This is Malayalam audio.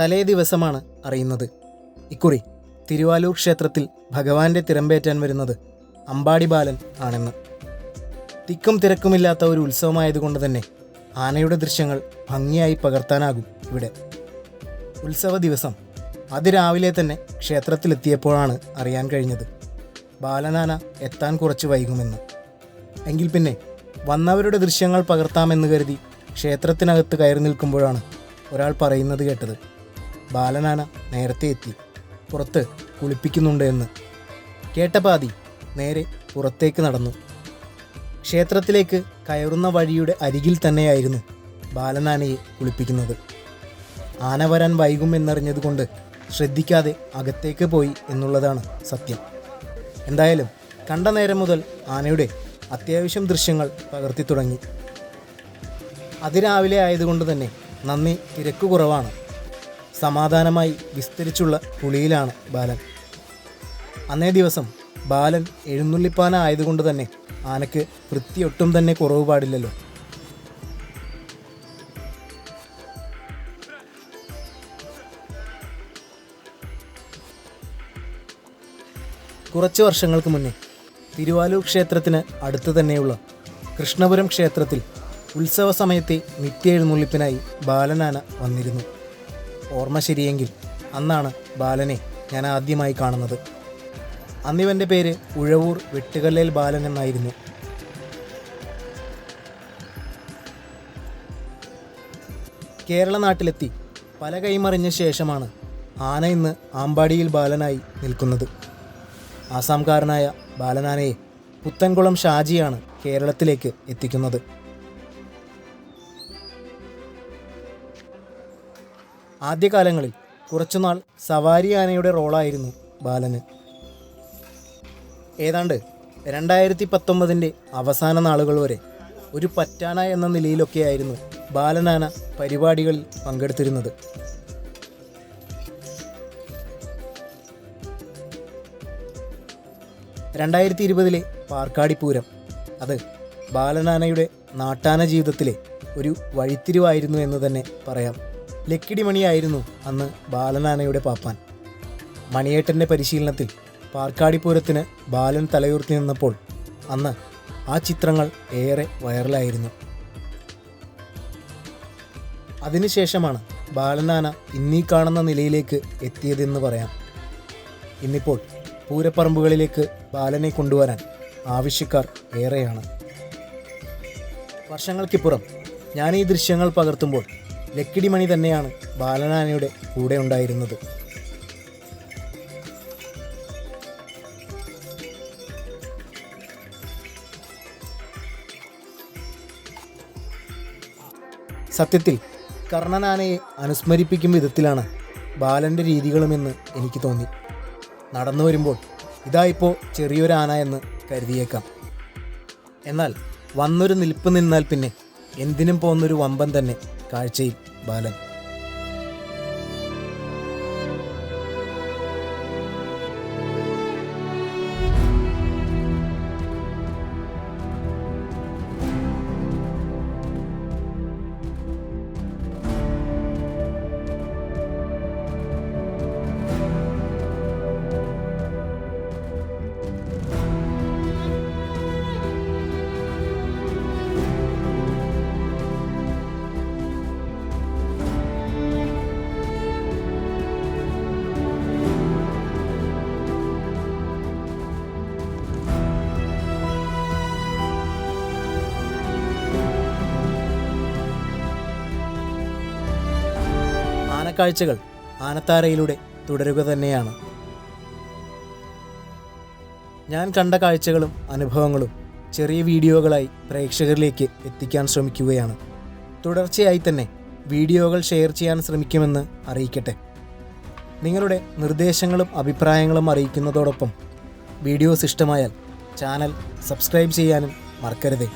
തലേ ദിവസമാണ് അറിയുന്നത്. ഇക്കുറി തിരുവാലൂർ ക്ഷേത്രത്തിൽ ഭഗവാന്റെ തിരമ്പേറ്റാൻ വരുന്നത് അമ്പാടി ബാലൻ ആണെന്ന്. തിക്കും തിരക്കുമില്ലാത്ത ഒരു ഉത്സവമായതുകൊണ്ട് തന്നെ ആനയുടെ ദൃശ്യങ്ങൾ ഭംഗിയായി പകർത്താനാകും ഇവിടെ. ഉത്സവ ദിവസം അതിരാവിലെ തന്നെ ക്ഷേത്രത്തിലെത്തിയപ്പോഴാണ് അറിയാൻ കഴിഞ്ഞത്. ബാലനാന എത്താൻ കുറച്ച് വൈകുമെന്ന്. എങ്കിൽ പിന്നെ വന്നവരുടെ ദൃശ്യങ്ങൾ പകർത്താമെന്ന് കരുതി ക്ഷേത്രത്തിനകത്ത് കയറി നിൽക്കുമ്പോഴാണ് ഒരാൾ പറയുന്നത് കേട്ടത്. ബാലനാന നേരത്തെ എത്തി. പുറത്ത് കുളിപ്പിക്കുന്നുണ്ട് എന്ന്. കേട്ടപാതി നേരെ പുറത്തേക്ക് നടന്നു. ക്ഷേത്രത്തിലേക്ക് കയറുന്ന വഴിയുടെ അരികിൽ തന്നെയായിരുന്നു ബാലനാനയെ കുളിപ്പിക്കുന്നത്. ആന വരാൻ വൈകും എന്നറിഞ്ഞതുകൊണ്ട് ശ്രദ്ധിക്കാതെ അകത്തേക്ക് പോയി എന്നുള്ളതാണ് സത്യം. എന്തായാലും കണ്ട നേരം മുതൽ ആനയുടെ അത്യാവശ്യം ദൃശ്യങ്ങൾ പകർത്തി തുടങ്ങി. അതിരാവിലെ ആയതുകൊണ്ട് തന്നെ നന്ദി തിരക്ക് കുറവാണ് സമാധാനമായി വിസ്തരിച്ചുള്ള കുളിയിലാണ് ബാലൻ. അന്നേ ദിവസം ബാലൻ എഴുന്നള്ളിപ്പാന ആയതുകൊണ്ട് തന്നെ ആനയ്ക്ക് വൃത്തിയൊട്ടും തന്നെ കുറവ് പാടില്ലല്ലോ. കുറച്ച് വർഷങ്ങൾക്ക് മുന്നേ തിരുവാലൂർ ക്ഷേത്രത്തിന് അടുത്ത് തന്നെയുള്ള കൃഷ്ണപുരം ക്ഷേത്രത്തിൽ ഉത്സവ സമയത്തെ നിത്യ എഴുന്നള്ളിപ്പിനായി ബാലനാന വന്നിരുന്നു. ഓർമ്മ ശരിയെങ്കിൽ അന്നാണ് ബാലനെ ഞാൻ ആദ്യമായി കാണുന്നത്. അന്നിവന്റെ പേര് ഉഴവൂർ വെട്ടുകല്ലേൽ ബാലൻ എന്നായിരുന്നു. കേരള നാട്ടിലെത്തി പല കൈമറിഞ്ഞ ശേഷമാണ് ആന ഇന്ന് ആമ്പാടിയിൽ ബാലനായി നിൽക്കുന്നത്. ആസാംകാരനായ ബാലനാനയെ പുത്തൻകുളം ഷാജിയാണ് കേരളത്തിലേക്ക് എത്തിക്കുന്നത്. ആദ്യകാലങ്ങളിൽ കുറച്ചുനാൾ സവാരി ആനയുടെ റോളായിരുന്നു ബാലന്. ഏതാണ്ട് രണ്ടായിരത്തി പത്തൊമ്പതിന്റെ അവസാന നാളുകൾ വരെ ഒരു പറ്റാന എന്ന നിലയിലൊക്കെയായിരുന്നു ബാലനാന പരിപാടികളിൽ പങ്കെടുത്തിരുന്നത്. രണ്ടായിരത്തി ഇരുപതിലെ പാർക്കാടിപ്പൂരം അത് ബാലനാനയുടെ നാട്ടാന ജീവിതത്തിലെ ഒരു വഴിത്തിരിവായിരുന്നു എന്ന് തന്നെ പറയാം. ലക്കിടി മണിയായിരുന്നു അന്ന് ബാലനാനയുടെ പാപ്പാൻ. മണിയേട്ടന്റെ പരിശീലനത്തിൽ പാർക്കാടിപ്പൂരത്തിന് ബാലൻ തലയുർത്തി നിന്നപ്പോൾ അന്ന് ആ ചിത്രങ്ങൾ ഏറെ വൈറലായിരുന്നു. അതിനുശേഷമാണ് ബാലനാന ഇന്നീ കാണുന്ന നിലയിലേക്ക് എത്തിയതെന്ന് പറയാം. ഇന്നിപ്പോൾ പൂരപ്പറമ്പുകളിലേക്ക് ബാലനെ കൊണ്ടുവരാൻ ആവശ്യക്കാർ ഏറെയാണ്. വർഷങ്ങൾക്കിപ്പുറം ഞാൻ ഈ ദൃശ്യങ്ങൾ പകർത്തുമ്പോൾ ലക്കിടി മണി തന്നെയാണ് ബാലനാനയുടെ കൂടെ ഉണ്ടായിരുന്നത്. സത്യത്തിൽ കർണനാനയെ അനുസ്മരിപ്പിക്കും വിധത്തിലാണ് ബാലന്റെ രീതികളുമെന്ന് എനിക്ക് തോന്നി. നടന്നു വരുമ്പോൾ ഇതായിപ്പോൾ ചെറിയൊരാന എന്ന് കരുതിയേക്കാം. എന്നാൽ വന്നൊരു നിൽപ്പ് നിന്നാൽ പിന്നെ എന്തിനും പോകുന്നൊരു വമ്പൻ തന്നെ കാഴ്ചയിൽ ബാലൻ ആനക്കാഴ്ചകൾ ആനത്താരയിലൂടെ തുടരുക തന്നെയാണ്. ഞാൻ കണ്ട കാഴ്ചകളും അനുഭവങ്ങളും ചെറിയ വീഡിയോകളായി പ്രേക്ഷകരിലേക്ക് എത്തിക്കാൻ ശ്രമിക്കുകയാണ്. തുടർച്ചയായി തന്നെ വീഡിയോകൾ ഷെയർ ചെയ്യാൻ ശ്രമിക്കുമെന്ന് അറിയിക്കട്ടെ. നിങ്ങളുടെ നിർദ്ദേശങ്ങളും അഭിപ്രായങ്ങളും അറിയിക്കുന്നതോടൊപ്പം വീഡിയോസ് ഇഷ്ടമായാൽ ചാനൽ സബ്സ്ക്രൈബ് ചെയ്യാനും മറക്കരുതേ.